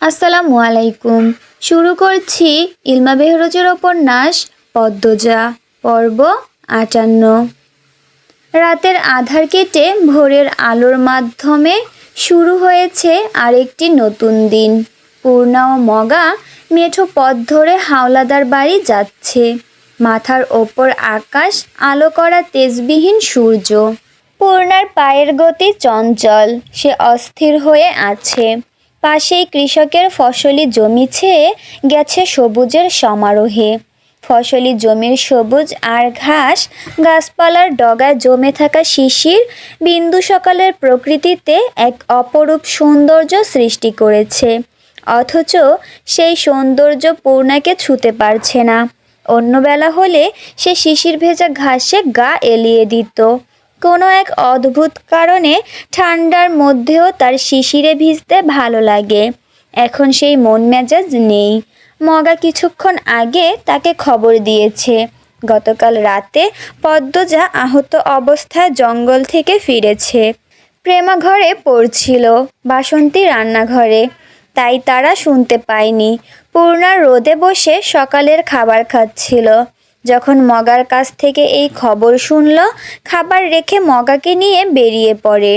আসসালামু আলাইকুম। শুরু করছি ইলমা বেহরোজের উপন্যাস পদ্মজা, পর্ব আটান্ন। রাতের আধার কেটে ভোরের আলোর মাধ্যমে শুরু হয়েছে আরেকটি নতুন দিন। পূর্ণা ও মগা মেঠো পথ ধরে হাওলাদার বাড়ি যাচ্ছে। মাথার ওপর আকাশ, আলো করা তেজবিহীন সূর্য। পূর্ণার পায়ের গতি চঞ্চল, সে অস্থির হয়ে আছে। পাশেই কৃষকের ফসলি জমি ছেয়ে গেছে সবুজের সমারোহে। ফসলি জমির সবুজ আর ঘাস, গাছপালার ডগায় জমে থাকা শিশির বিন্দু সকালের প্রকৃতিতে এক অপরূপ সৌন্দর্য সৃষ্টি করেছে। অথচ সেই সৌন্দর্য পূর্ণাকে ছুতে পারছে না। অন্যবেলা হলে সে শিশির ভেজা ঘাসে গা এলিয়ে দিত। কোনো এক অদ্ভুত কারণে ঠান্ডার মধ্যেও তার শিশিরে ভিজতে ভালো লাগে। এখন সেই মন মেজাজ নেই। মগা কিছুক্ষণ আগে তাকে খবর দিয়েছে। গতকাল রাতে পদ্মজা আহত অবস্থায় জঙ্গল থেকে ফিরেছে। প্রেমা ঘরে পড়ছিল, বাসন্তী রান্নাঘরে। তাই তারা শুনতে পায়নি। পূর্ণা রোদে বসে সকালের খাবার খাচ্ছিল। যখন মগার কাছ থেকে এই খবর শুনল, খাবার রেখে মগাকে নিয়ে বেরিয়ে পড়ে।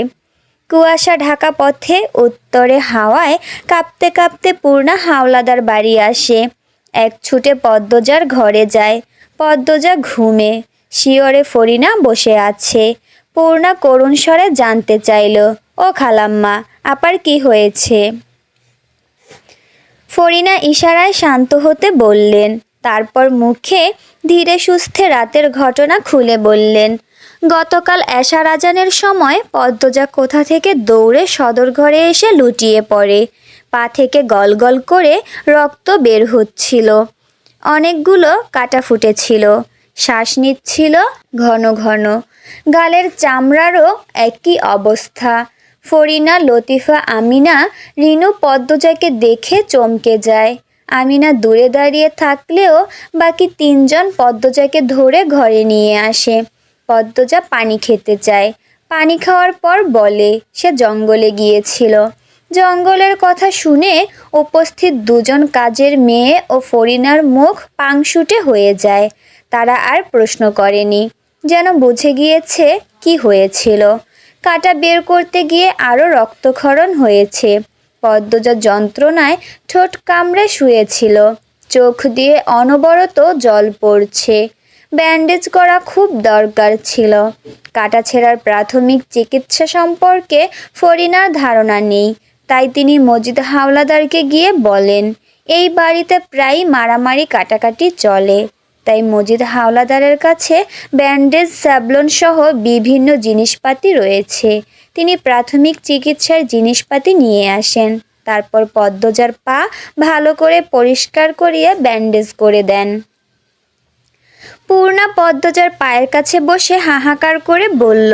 কুয়াশা ঢাকা পথে উত্তরে হাওয়ায় কাঁপতে কাঁপতে পূর্ণা হাওলাদার বাড়ি আসে। এক ছুটে পদ্মজার ঘরে যায়। পদ্মজা ঘুমে। শিওরে ফরিনা বসে আছে। পূর্ণা করুণ স্বরে জানতে চাইল, ও খালাম্মা, আপার কি হয়েছে? ফরিনা ইশারায় শান্ত হতে বললেন তারপর মুখে ধীরে সুস্থে রাতের ঘটনা খুলে বললেন, গতকাল এশা সময় পদ্মজা কোথা থেকে দৌড়ে সদর ঘরে এসে লুটিয়ে পড়ে। পা থেকে গলগল করে রক্ত বের হচ্ছিল। অনেকগুলো কাটা ফুটেছিল। শ্বাস নিচ্ছিল ঘন ঘন। গালের চামড়ারও একই অবস্থা। ফরিনা, লতিফা, আমিনা, রিনু পদ্মজাকে দেখে চমকে যায়। আমিনা দূরে দাঁড়িয়ে থাকলেও বাকি তিনজন পদ্মজাকে ধরে ঘরে নিয়ে আসে। পদ্মজা পানি খেতে চায়। পানি খাওয়ার পর বলে, সে জঙ্গলে গিয়েছিল। জঙ্গলের কথা শুনে উপস্থিত দুজন কাজের মেয়ে ও ফরিনার মুখ পাংশুটে হয়ে যায়। তারা আর প্রশ্ন করেনি, যেন বুঝে গিয়েছে কি হয়েছিল। কাটা বের করতে গিয়ে আরও রক্তক্ষরণ হয়েছে। পদ্মজা যন্ত্রণায় ঠোঁট কামড়ে শুয়েছিল। চোখ দিয়ে অনবরত জল পড়ছে। ব্যান্ডেজ করা খুব দরকার ছিল। কাটা ছেঁড়ার প্রাথমিক চিকিৎসা সম্পর্কে ফরিনার ধারণা নেই। তাই তিনি মজিদ হাওলাদারকে গিয়ে বলেন, এই বাড়িতে প্রায় মারামারি কাটাকাটি চলে। তাই মজিদ হাওলাদারের কাছে ব্যান্ডেজ স্যাবলন সহ বিভিন্ন জিনিসপাতি রয়েছে। তিনি প্রাথমিক চিকিৎসার জিনিসপাতি নিয়ে আসেন। তারপর পদ্মজার পা ভালো করে পরিষ্কার করিয়ে ব্যান্ডেজ করে দেন। পূর্ণা পদ্মজার পায়ের কাছে বসে হাহাকার করে বলল,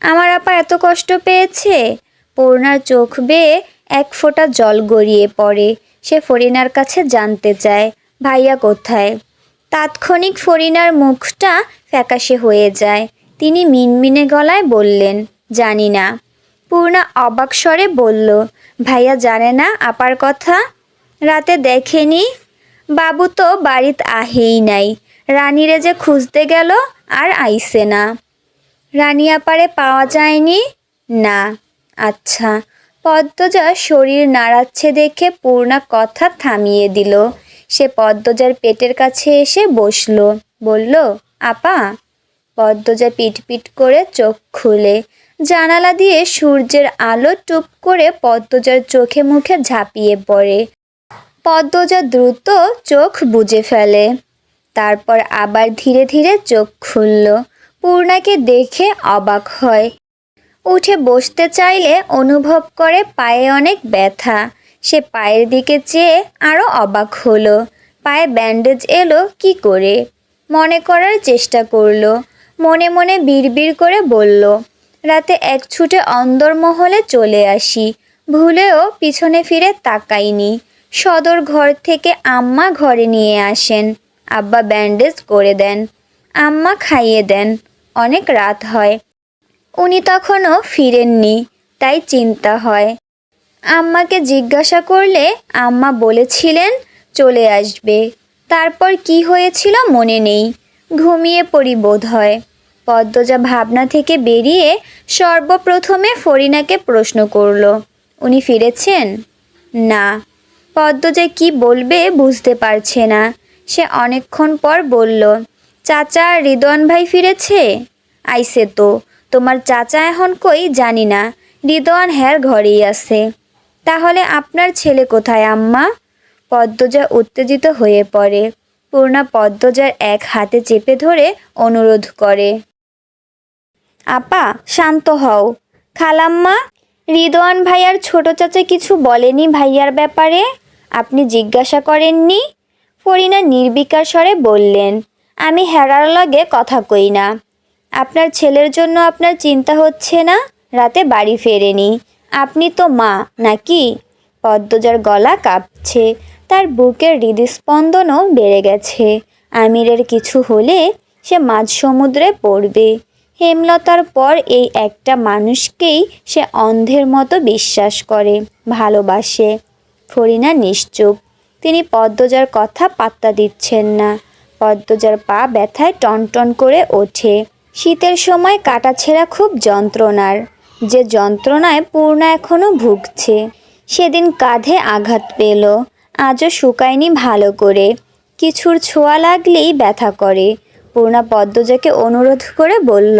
আমার আপা এত কষ্ট পেয়েছে? পূর্ণার চোখ বেয়ে এক ফোঁটা জল গড়িয়ে পড়ে। সে ফরিনার কাছে জানতে চায়, ভাইয়া কোথায়? তাৎক্ষণিক ফরিনার মুখটা ফ্যাকাশে হয়ে যায়। তিনি মিনমিনে গলায় বললেন জানি না। পূর্ণা অবাক স্বরে বলল, ভাইয়া জানে না আপার কথা? রাতে দেখেনি। বাবু তো বাড়িত আহেই নাই। রানীরে যে খুঁজতে গেল আর আইসে না। রানী আপারে পাওয়া যায়নি? না। আচ্ছা। পদ্মজা শরীর নাড়াচ্ছে দেখে পূর্ণা কথা থামিয়ে দিল। সে পদ্মজার পেটের কাছে এসে বসল। বলল, আপা? পদ্মজা পিটপিট করে চোখ খুলে। জানালা দিয়ে সূর্যের আলো টুপ করে পদ্মজার চোখে মুখে ঝাঁপিয়ে পড়ে। পদ্মজা দ্রুত চোখ বুজে ফেলে। তারপর আবার ধীরে ধীরে চোখ খুলল। পূর্ণাকে দেখে অবাক হয়। উঠে বসতে চাইলে অনুভব করে পায়ে অনেক ব্যথা। সে পায়ের দিকে চেয়ে আরও অবাক হলো। পায়ে ব্যান্ডেজ এলো কি করে? মনে করার চেষ্টা করল। মনে মনে বিড়বিড় করে বলল রাতে এক ছুটে অন্দরমহলে চলে আসি। ভুলেও পিছনে ফিরে তাকাইনি। সদর ঘর থেকে আম্মা ঘরে নিয়ে আসেন। আব্বা ব্যান্ডেজ করে দেন। আম্মা খাইয়ে দেন। অনেক রাত হয়। উনি তখনও ফিরেননি, তাই চিন্তা হয়। আম্মাকে জিজ্ঞাসা করলে আম্মা বলেছিলেন চলে আসবে। তারপর কি হয়েছিল মনে নেই। ঘুমিয়ে পড়ি বোধ হয় পদ্মজা ভাবনা থেকে বেরিয়ে সর্বপ্রথমে ফরিনাকে প্রশ্ন করল, উনি ফিরেছেন? না। পদ্মজা কি বলবে বুঝতে পারছে না। সে অনেকক্ষণ পর বলল, চাচা রিদওয়ান ভাই ফিরেছে? আইসে তো। তোমার চাচা এখন কই জানি না। রিদওয়ান হ্যার ঘরেই আছে। তাহলে আপনার ছেলে কোথায়, আম্মা? পদ্মজা উত্তেজিত হয়ে পড়ে। পূর্ণা পদ্মজার এক হাতে চেপে ধরে অনুরোধ করে আপা, শান্ত হও। খালাম্মা, রিদওয়ান ভাইয়ার ছোট চাচা কিছু বলেনি ভাইয়ার ব্যাপারে? আপনি জিজ্ঞাসা করেননি? ফরিনা নির্বিকার স্বরে বললেন, আমি হেরার লগে কথা কই না। আপনার ছেলের জন্য আপনার চিন্তা হচ্ছে না? রাতে বাড়ি ফেরেনি। আপনি তো মা, নাকি? পদ্মজার গলা কাঁপছে। তার বুকের হৃদস্পন্দনও বেড়ে গেছে। আমিরের কিছু হলে সে মাঝ সমুদ্রে পড়বে। হেমলতার পর এই একটা মানুষকেই সে অন্ধের মতো বিশ্বাস করে, ভালোবাসে। ফরিনা নিশ্চুপ। তিনি পদ্মজার কথা পাত্তা দিচ্ছেন না। পদ্মজার পা ব্যথায় টনটন করে ওঠে। শীতের সময় কাটাছেঁড়া খুব যন্ত্রণার। যে যন্ত্রণায় পূর্ণা এখনও ভুগছে, সেদিন কাঁধে আঘাত পেল। আজও শুকায়নি ভালো করে। কিছুর ছোঁয়া লাগলেই ব্যথা করে। পূর্ণা পদ্মজাকে অনুরোধ করে বলল,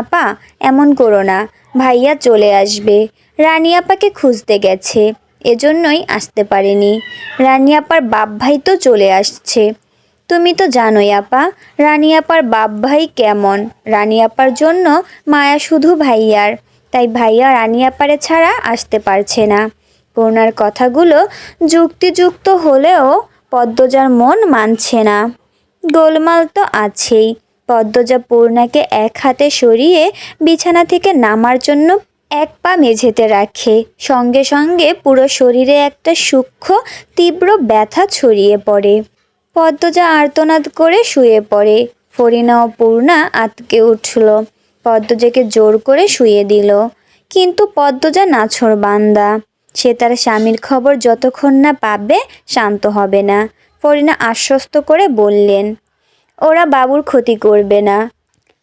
আপা, এমন করো না, ভাইয়া চলে আসবে। রানী আপাকে খুঁজতে গেছে, এজন্যই আসতে পারেনি। রানী আপার বাপ ভাই তো চলে আসছে। তুমি তো জানোই আপা, রানী আপার বাপ ভাই কেমন? রানী আপার জন্য মায়া শুধু ভাইয়ার, তাই ভাইয়া রানী আপারে ছাড়া আসতে পারছে না। পূর্ণার কথাগুলো যুক্তিযুক্ত হলেও পদ্মজার মন মানছে না। গোলমাল তো আছেই। পদ্মজা পূর্ণাকে এক হাতে সরিয়ে বিছানা থেকে নামার জন্য এক পা মেঝেতে রাখে। সঙ্গে সঙ্গে পুরো শরীরে একটা সূক্ষ্ম, তীব্র ব্যথা ছড়িয়ে পড়ে। পদ্মজা আর্তনাদ করে শুয়ে পড়ে। ফরিনা ও পূর্ণা আতকে উঠল। পদ্মজাকে জোর করে শুয়ে দিল। কিন্তু পদ্মজা নাছর বান্দা। সে তার স্বামীর খবর যতক্ষণ না পাবে, শান্ত হবে না। ফরিনা আশ্বস্ত করে বললেন, ওরা বাবুর ক্ষতি করবে না।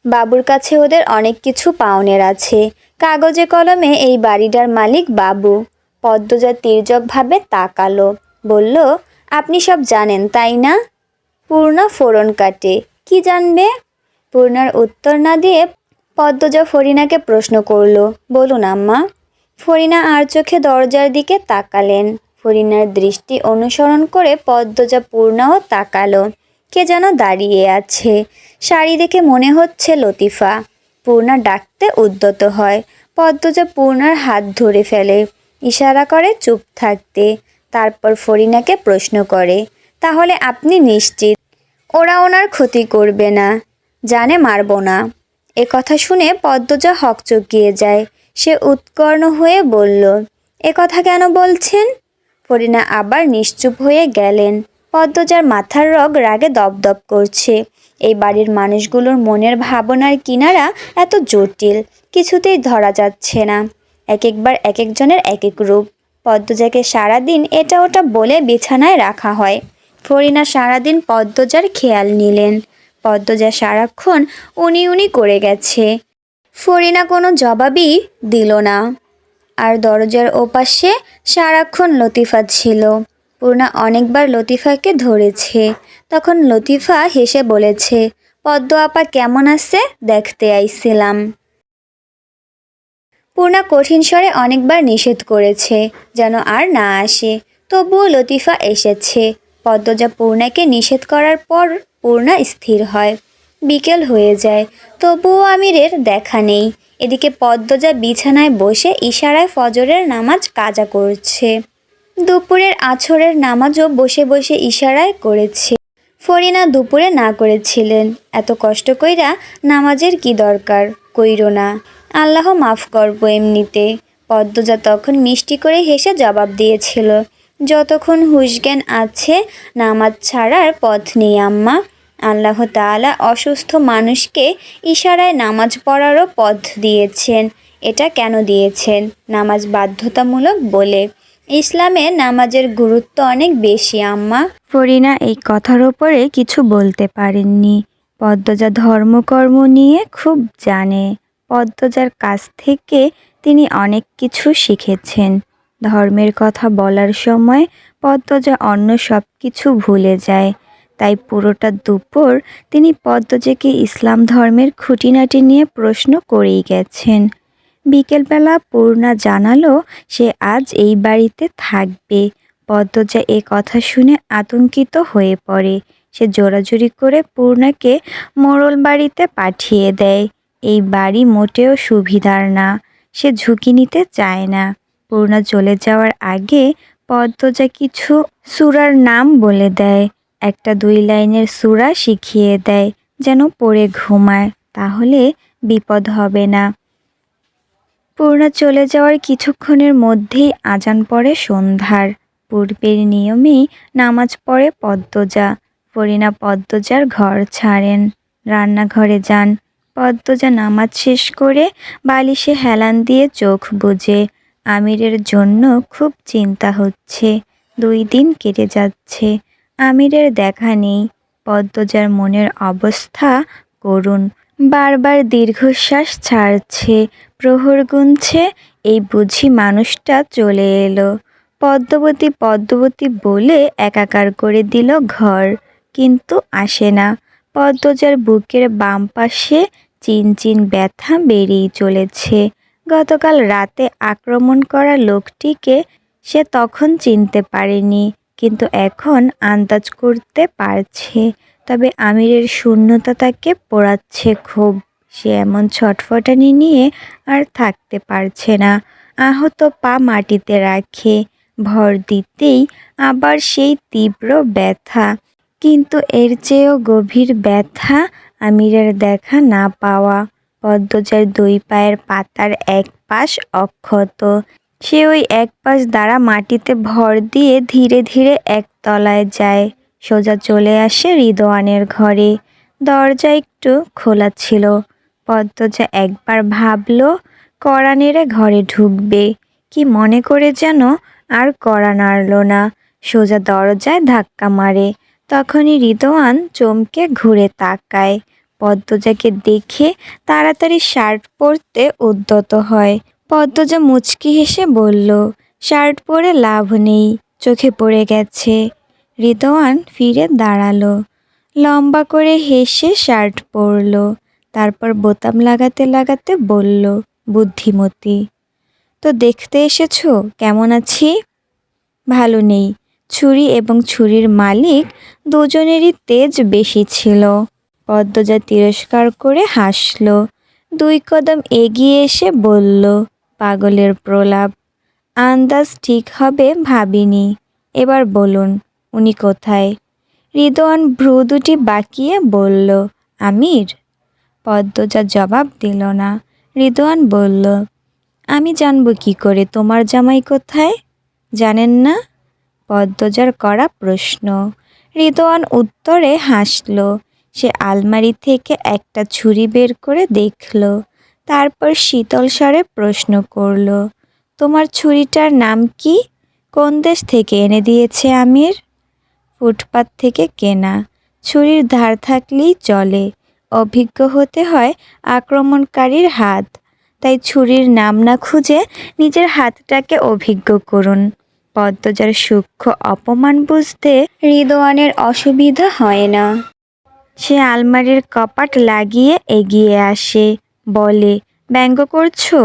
বাবুর কাছে ওদের অনেক কিছু পাওনের আছে। কাগজে কলমে এই বাড়িটার মালিক বাবু। পদ্মজা তির্যকভাবে তাকালো। বলল, আপনি সব জানেন, তাই না? পূর্ণা ফোড়ন কাটে। কি জানবে? পূর্ণার উত্তর না দিয়ে পদ্মজা ফরিনাকে প্রশ্ন করল, বলুন আম্মা। ফরিনা আর চোখে দরজার দিকে তাকালেন। ফরিনার দৃষ্টি অনুসরণ করে পদ্মজা পূর্ণাও তাকালো। কে যেন দাঁড়িয়ে আছে। শাড়ি দেখে মনে হচ্ছে লতিফা। পূর্ণা ডাকতে উদ্যত হয়। পদ্মজা পূর্ণার হাত ধরে ফেলে। ইশারা করে চুপ থাকতে। তারপর ফরিনাকে প্রশ্ন করে, তাহলে আপনি নিশ্চিত? ওরা ওনার ক্ষতি করবে না। জানে মারব না। এ কথা শুনে পদ্মজা হকচকিয়ে যায়। সে উৎকর্ণ হয়ে বলল, এ কথা কেন বলছেন? ফরিনা আবার নিশ্চুপ হয়ে গেলেন। পদ্মজার মাথার রগ রাগে দপদপ করছে। এই বাড়ির মানুষগুলোর মনের ভাবনার কিনারা এত জটিল, কিছুতেই ধরা যাচ্ছে না। এক একবার এক একজনের এক এক রূপ। পদ্মজাকে সারাদিন এটা ওটা বলে বিছানায় রাখা হয়। ফরিনা সারাদিন পদ্মজার খেয়াল নিলেন। পদ্মজা সারাক্ষণ উনি উনি করে গেছে। ফরিনা কোনো জবাবই দিল না। আর দরজার ওপাশে সারাক্ষণ লতিফা ছিল। পূর্ণা অনেকবার লতিফাকে ধরেছে। তখন লতিফা হেসে বলেছে, পদ্ম আপা কেমন আছে? দেখতে আইছিলাম। পূর্ণা কঠিন স্বরে অনেকবার নিষেধ করেছে যেন আর না আসে। তবুও লতিফা এসেছে। পদ্মজা পূর্ণাকে নিষেধ করার পর পূর্ণা স্থির হয়। বিকেল হয়ে যায়, তবুও আমিরের দেখা নেই। এদিকে পদ্মজা বিছানায় বসে ইশারায় ফজরের নামাজ কাজা করছে। দুপুরের আছরের নামাজও বসে বসে ইশারায় করেছে। ফরিনা দুপুরে না করেছিলেন। এত কষ্ট কইরা নামাজের কি দরকার? কইরো না। আল্লাহ মাফ করব এমনিতে। পদ্মজা তখন মিষ্টি করে হেসে জবাব দিয়েছিল, যতক্ষণ হুশজ্ঞান আছে, নামাজ ছাড়ার পথ নেই আম্মা। আল্লাহ তাআলা অসুস্থ মানুষকে ইশারায় নামাজ পড়ারও পথ দিয়েছেন। এটা কেন দিয়েছেন? নামাজ বাধ্যতামূলক বলে। ইসলামে নামাজের গুরুত্ব অনেক বেশি, আম্মা। ফরিনা এই কথার ওপরে কিছু বলতে পারেননি। পদ্মজা ধর্মকর্ম নিয়ে খুব জানে। পদ্মজার কাছ থেকে তিনি অনেক কিছু শিখেছেন। ধর্মের কথা বলার সময় পদ্মজা অন্য সব কিছু ভুলে যায়। তাই পুরোটা দুপুর তিনি পদ্মজাকে ইসলাম ধর্মের খুঁটিনাটি নিয়ে প্রশ্ন করেই গেছেন। বিকেলবেলা পূর্ণা জানালো সে আজ এই বাড়িতে থাকবে। পদ্মজা এ কথা শুনে আতঙ্কিত হয়ে পড়ে। সে জোরাজুরি করে পূর্ণাকে মোড়ল বাড়িতে পাঠিয়ে দেয়। এই বাড়ি মোটেও সুবিধার না, সে ঝুঁকি নিতে চায় না। পূর্ণা চলে যাওয়ার আগে পদ্মজা কিছু সুরার নাম বলে দেয়। একটা দুই লাইনের সুরা শিখিয়ে দেয়, যেন পড়ে ঘুমায়, তাহলে বিপদ হবে না। পূর্ণা চলে যাওয়ার কিছুক্ষণের মধ্যেই আজান পড়ে সন্ধ্যার। পূর্বের নিয়মেই নামাজ পড়ে পদ্মজা। ফরিনা পদ্মজার ঘর ছাড়েন, রান্নাঘরে যান। পদ্মজা নামাজ শেষ করে বালিশে হেলান দিয়ে চোখ বুজে। আমিরের জন্য খুব চিন্তা হচ্ছে, দুই দিন কেটে যাচ্ছে। আমিরের দেখা নেই। পদ্মজার মনের অবস্থা করুণ। বারবার দীর্ঘশ্বাস ছাড়ছে, প্রহর গুনছে, এই বুঝি মানুষটা চলে এলো। পদ্মবতী পদ্মবতী বলে একাকার করে দিল ঘর, কিন্তু আসে না। পদ্মজার বুকের বাম পাশে চিনচিন ব্যথা বেরিয়ে চলেছে। গতকাল রাতে আক্রমণ করা লোকটিকে সে তখন চিনতে পারেনি। কিন্তু এখন আন্দাজ করতে পারছে। তবে আমিরের শূন্যতা তাকে পোড়াচ্ছে খুব। সে এমন ছটফটানি নিয়ে আর থাকতে পারছে না। আহত পা মাটিতে রাখে। ভর দিতেই আবার সেই তীব্র ব্যথা। কিন্তু এর চেয়েও গভীর ব্যথা আমিরের দেখা না পাওয়া। পদ্মজার দুই পায়ের পাতার এক পাশ অক্ষত। সে ওই এক পাশ দ্বারা মাটিতে ভর দিয়ে ধীরে ধীরে এক তলায় যায়। সোজা চলে আসে রিদোয়ানের ঘরে। দরজা একটু খোলা ছিল। পদ্মজা একবার ভাবল কড়া ঘরে ঢুকবে। কি মনে করে যেন আর কড়া নাড়ল না। সোজা দরজায় ধাক্কা মারে। তখনই রিদোয়ান চমকে ঘুরে তাকায়। পদ্মজাকে দেখে তাড়াতাড়ি শার্ট পরতে উদ্যত হয়। পদ্মজা মুচকি হেসে বলল, শার্ট পরে লাভ নেই, চোখে পড়ে গেছে। রিদোয়ান ফিরে দাঁড়াল, লম্বা করে হেসে শার্ট পরল, তারপর বোতাম লাগাতে লাগাতে বলল, বুদ্ধিমতী, তো দেখতে এসেছ, কেমন আছি? ভালো নেই, ছুরি এবং ছুরির মালিক দুজনেরই তেজ বেশি ছিল। পদ্মজা তিরস্কার করে হাসল, দুই কদম এগিয়ে এসে বলল পাগলের প্রলাপ। আন্দাজ ঠিক হবে ভাবিনি। এবার বলুন, উনি কোথায়? রিদোয়ান ভ্রু দুটি বাঁকিয়ে বলল, আমির? পদ্মজা জবাব দিল না। রিদোয়ান বলল, আমি জানব কি করে, তোমার জামাই কোথায়? জানেন না? পদ্মজার করা প্রশ্ন। রিদোয়ান উত্তরে হাসল, সে আলমারি থেকে একটা ছুরি বের করে দেখল। তারপর শীতল স্বরে প্রশ্ন করল, তোমার ছুরিটার নাম কি? কোন দেশ থেকে এনে দিয়েছে আমির? ফুটপাত থেকে কেনা। ছুরির ধার থাকলেই চলে। অভিজ্ঞ হতে হয় আক্রমণকারীর হাত। তাই ছুরির নাম না খুঁজে নিজের হাতটাকে অভিজ্ঞ করুন। পদ্মজার সূক্ষ্ম অপমান বুঝতে রিদোয়ানের অসুবিধা হয় না। সে আলমারির কপাট লাগিয়ে এগিয়ে আসে। বলে, ব্যঙ্গ করছ?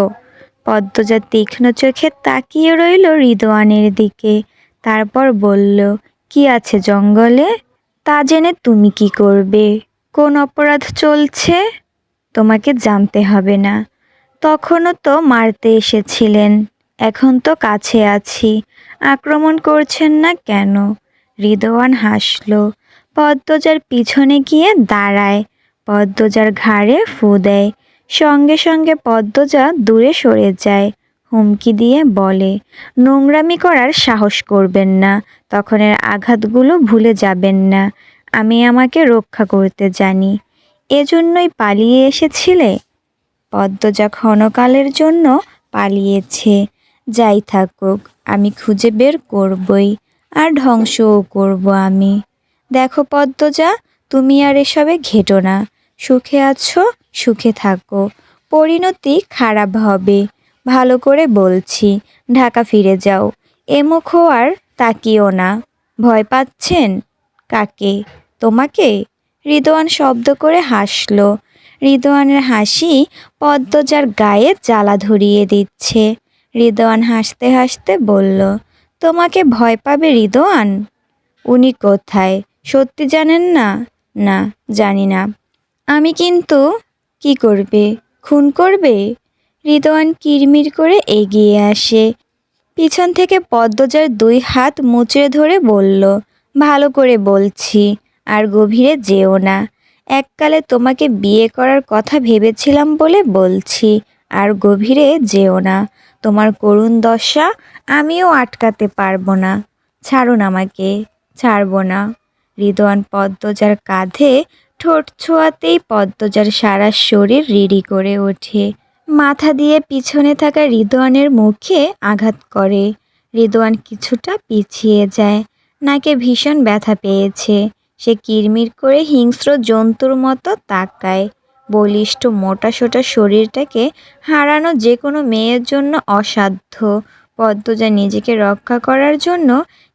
পদ্মজা তীক্ষ্ণ চোখে তাকিয়ে রইল রিদোয়ানের দিকে। তারপর বলল, কি আছে জঙ্গলে? তা জেনে তুমি কি করবে? কোন অপরাধ চলছে? তোমাকে জানতে হবে না। তখনও তো মারতে এসেছিলেন। এখন তো কাছে আছি। আক্রমণ করছেন না কেন? রিদওয়ান হাসল। পদ্মজার পিছনে গিয়ে দাঁড়ায়। পদ্মজার ঘাড়ে ফু দেয়। সঙ্গে সঙ্গে পদ্মজা দূরে সরে যায়। হুমকি দিয়ে বলে, নোংরামি করার সাহস করবেন না। তখনের আঘাতগুলো ভুলে যাবেন না। আমি আমাকে রক্ষা করতে জানি। এজন্যই পালিয়ে এসেছিলে? পদ্মজা ক্ষণকালের জন্য পালিয়েছে। যাই থাকুক, আমি খুঁজে বের করবই, আর ধ্বংসও করব আমি। দেখো পদ্মজা, তুমি আর এসবে ঘেটো না। সুখে আছো সুখে থাকো। পরিণতি খারাপ হবে। ভালো করে বলছি, ঢাকা ফিরে যাও। এ মুখও আর তাকিও না। ভয় পাচ্ছেন কাকে? তোমাকে? রিদোয়ান শব্দ করে হাসলো। রিদোয়ানের হাসি পদ্মজার গায়ে জ্বালা ধরিয়ে দিচ্ছে। রিদোয়ান হাসতে হাসতে বলল, তোমাকে ভয় পাবে রিদোয়ান? উনি কোথায়? সত্যি জানেন না? না, জানি না। আমি কিন্তু কি করবে? খুন করবে? রিদোয়ান কিরমির করে এগিয়ে আসে। পিছন থেকে পদ্মজার দুই হাত মুচড়ে ধরে বলল, ভালো করে বলছি, আর গভীরে যেও না। এককালে তোমাকে বিয়ে করার কথা ভেবেছিলাম বলে বলছি, আর গভীরে যেও না। তোমার করুণ দশা আমিও আটকাতে পারব না। ছাড়ুন আমাকে, ছাড়বো না। রিদওয়ান পদ্মজার কাঁধে ঠোঁট ছোঁয়াতেই পদ্মজার সারা শরীর রিড়ি করে ওঠে। মাথা দিয়ে পিছনে থাকা রিদওয়ানের মুখে আঘাত করে। রিদওয়ান কিছুটা পিছিয়ে যায়। নাকে ভীষণ ব্যথা পেয়েছে। সে কিরমির করে হিংস্র জন্তুর মতো তাকায়। বলিষ্ঠ মোটাসোটা শরীরটাকে হারানো যে কোনো মেয়ের জন্য অসাধ্য। পদ্মজা নিজেকে রক্ষা করার জন্য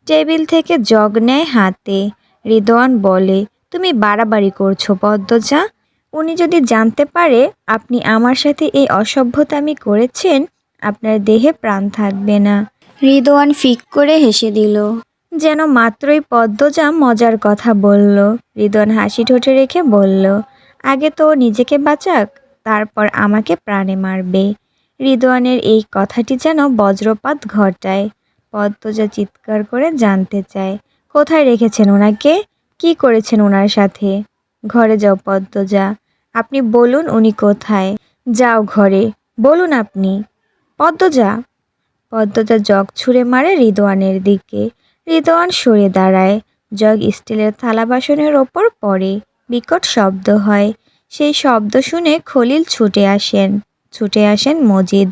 টেবিল থেকে জগ নেয় হাতে। রিদওয়ান বলে তুমি বাড়াবাড়ি করছ পদ্মজা। উনি যদি জানতে পারে আপনি আমার সাথে এই অসভ্যতামি করেছেন আপনার দেহে প্রাণ থাকবে না। রিদোয়ান ফিক করে হেসে দিল। যেন মাত্রই পদ্মজা মজার কথা বলল। রিদন হাসি ঠোঁটে রেখে বলল আগে তো ও নিজেকে বাঁচাক তারপর আমাকে প্রাণে মারবে। রিদওয়ানের এই কথাটি যেন বজ্রপাত ঘটায়। পদ্মজা চিৎকার করে জানতে চায় কোথায় রেখেছেন ওনাকে? কি করেছেন ওনার সাথে? ঘরে যাও পদ্মজা। আপনি বলুন উনি কোথায়। যাও ঘরে। বলুন আপনি। পদ্মজা? পদ্মজা জগ ছুঁড়ে মারে রিদওয়ানের দিকে। রিদওয়ান সরে দাঁড়ায়। জগ স্টিলের থালা বাসনের ওপর পড়ে। বিকট শব্দ হয়। সেই শব্দ শুনে খলিল ছুটে আসেন। ছুটে আসেন মজিদ।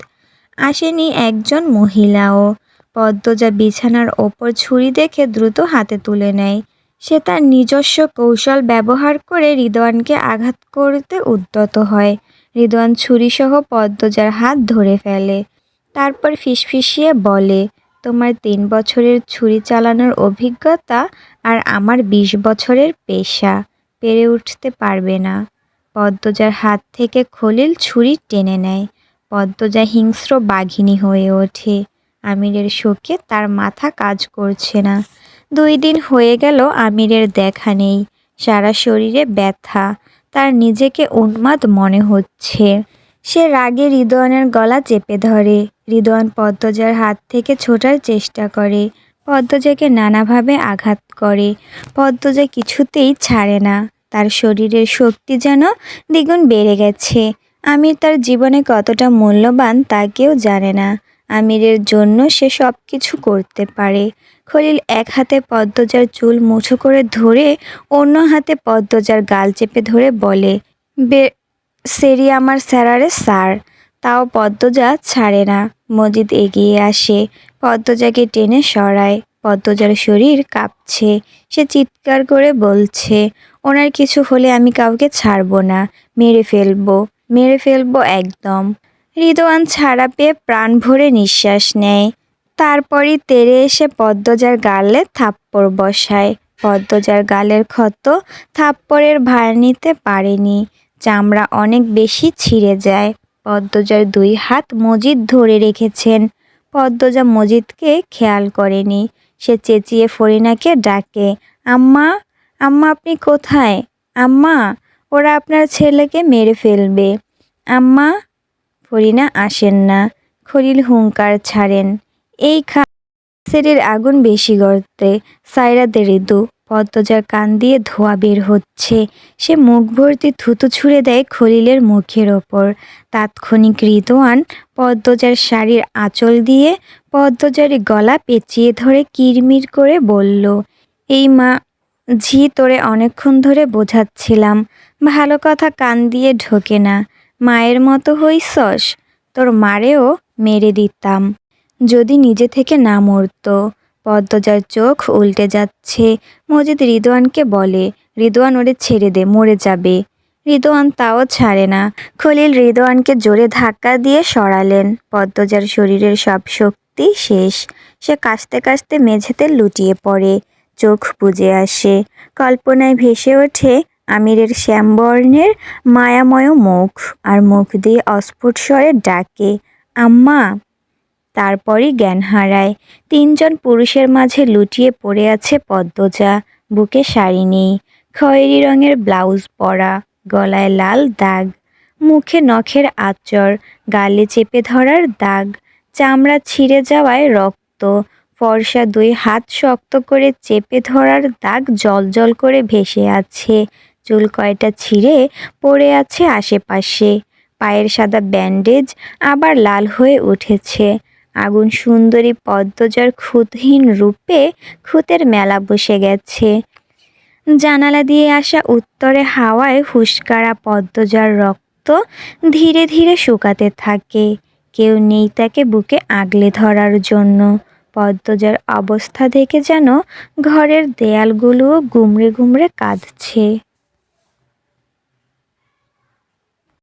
আসেনি একজন মহিলাও। পদ্মজা বিছানার ওপর ছুরি দেখে দ্রুত হাতে তুলে নেয়। সে তার নিজস্ব কৌশল ব্যবহার করে রিদওয়ানকে আঘাত করতে উদ্যত হয়। রিদওয়ান ছুরিসহ পদ্মজার হাত ধরে ফেলে। তারপর ফিসফিসিয়ে বলে, তোমার তিন বছরের ছুরি চালানোর অভিজ্ঞতা আর আমার বিশ বছরের পেশা। পেরে উঠতে পারবে না। পদ্মজার হাত থেকে খলিল ছুরি টেনে নেয়। পদ্মজা হিংস্র বাঘিনী হয়ে ওঠে। আমিরের শোকে তার মাথা কাজ করছে না। দুই দিন হয়ে গেল আমিরের দেখা নেই। সারা শরীরে ব্যথা। তার নিজেকে উন্মাদ মনে হচ্ছে। সে রাগে হৃদয়নের গলা চেপে ধরে। হৃদয়ন পদ্মজার হাত থেকে ছোটার চেষ্টা করে। পদ্মজাকে নানাভাবে আঘাত করে। পদ্মজা কিছুতেই ছাড়ে না। তার শরীরের শক্তি যেন দ্বিগুণ বেড়ে গেছে। আমির তার জীবনে কতটা মূল্যবান তা কেউ জানে না। আমিরের জন্য সে সব কিছু করতে পারে। খলিল এক হাতে পদ্মজার চুল মুঠো করে ধরে অন্য হাতে পদ্মজার গাল চেপে ধরে বলে, বে, সেরি আমার স্যারারে স্যার, তাও পদ্মজা ছাড়ে না মজিদ এগিয়ে আসে, পদ্মজাকে টেনে সরায়। পদ্মজার শরীর কাঁপছে, সে চিৎকার করে বলছে, ওনার কিছু হলে আমি কাউকে ছাড়বো না, মেরে ফেলব মেরে ফেলব একদম। রিদওয়ান ছাড়া পেয়ে প্রাণ ভরে নিঃশ্বাস নেয়। তারপরই তেরে এসে পদ্মজার গালে থাপ্পড় বসায়। পদ্মজার গালের ক্ষত থাপ্পড়ের ভার নিতে পারেনি। চামড়া অনেক বেশি ছিঁড়ে যায়। পদ্মজার দুই হাত মজিদ ধরে রেখেছেন। পদ্মজা মজিদকে খেয়াল করেনি। সে চেঁচিয়ে ফরিনাকে ডাকে, আম্মা আম্মা আপনি কোথায়? আম্মা, ওরা আপনার ছেলেকে মেরে ফেলবে। আম্মা? ফরিনা আসেন না। খলিল হুঙ্কার ছাড়েন। এই খা সেরের আগুন বেশি গর্তে। সাইরাতে ঋতু পদ্মজার কান দিয়ে ধোয়া বের হচ্ছে। সে মুখ ভর্তি থুতু ছুঁড়ে দেয় খলিলের মুখের ওপর। তাৎক্ষণিক রিদওয়ান পদ্মজার শাড়ির আঁচল দিয়ে পদ্মজার গলা পেঁচিয়ে ধরে কিরমির করে বলল, এই মা, ঝি তোরে অনেকক্ষণ ধরে বোঝাচ্ছিলাম। ভালো কথা কান দিয়ে ঢোকে না। মায়ের মতো হইছস তোর মারেও মেরে দিতাম। যদি নিজে থেকে না মরতো, পদ্মজার চোখ উল্টে যাচ্ছে। মজিদ রিদওয়ানকে বলে, রিদওয়ান ওরে ছেড়ে দে, মরে যাবে। রিদওয়ান তাও ছাড়ে না। খলিল রিদওয়ানকে জোরে ধাক্কা দিয়ে সরালেন। পদ্মজার শরীরের সব শক্তি শেষ। সে কাশতে কাশতে মেঝেতে লুটিয়ে পড়ে। চোখ বুজে আসে। কল্পনায় ভেসে ওঠে আমিরের শ্যামবর্ণের মায়াময় মুখ। আর মুখ দিয়ে অস্ফুট স্বরে ডাকে, আম্মা তারপরই জ্ঞান হারায়। তিনজন পুরুষের মাঝে লুটিয়ে পড়ে আছে পদ্মজা, বুকে শাড়ি নেই, খয়েরি রঙের ব্লাউজ পরা, গলায় লাল দাগ, মুখে নখের আচর গালে চেপে ধরার দাগ, চামড়া ছিঁড়ে যাওয়ায় রক্ত, ফর্সা দুই হাত শক্ত করে চেপে ধরার দাগ জল করে ভেসে আছে, চুল কয়টা ছিঁড়ে পড়ে আছে আশেপাশে, পায়ের সাদা ব্যান্ডেজ আবার লাল হয়ে উঠেছে আগুন সুন্দরী পদ্মজার খুঁতহীন রূপে খুঁতের মেলা বসে গেছে। জানালা দিয়ে আসা উত্তরে হাওয়ায় হুস্কারা পদ্মজার রক্ত ধীরে ধীরে শুকাতে থাকে। কেউ নেই তাকে বুকে আগলে ধরার জন্য। পদ্মজার অবস্থা দেখে যেন ঘরের দেয়ালগুলোও গুমড়ে গুমড়ে কাঁদছে।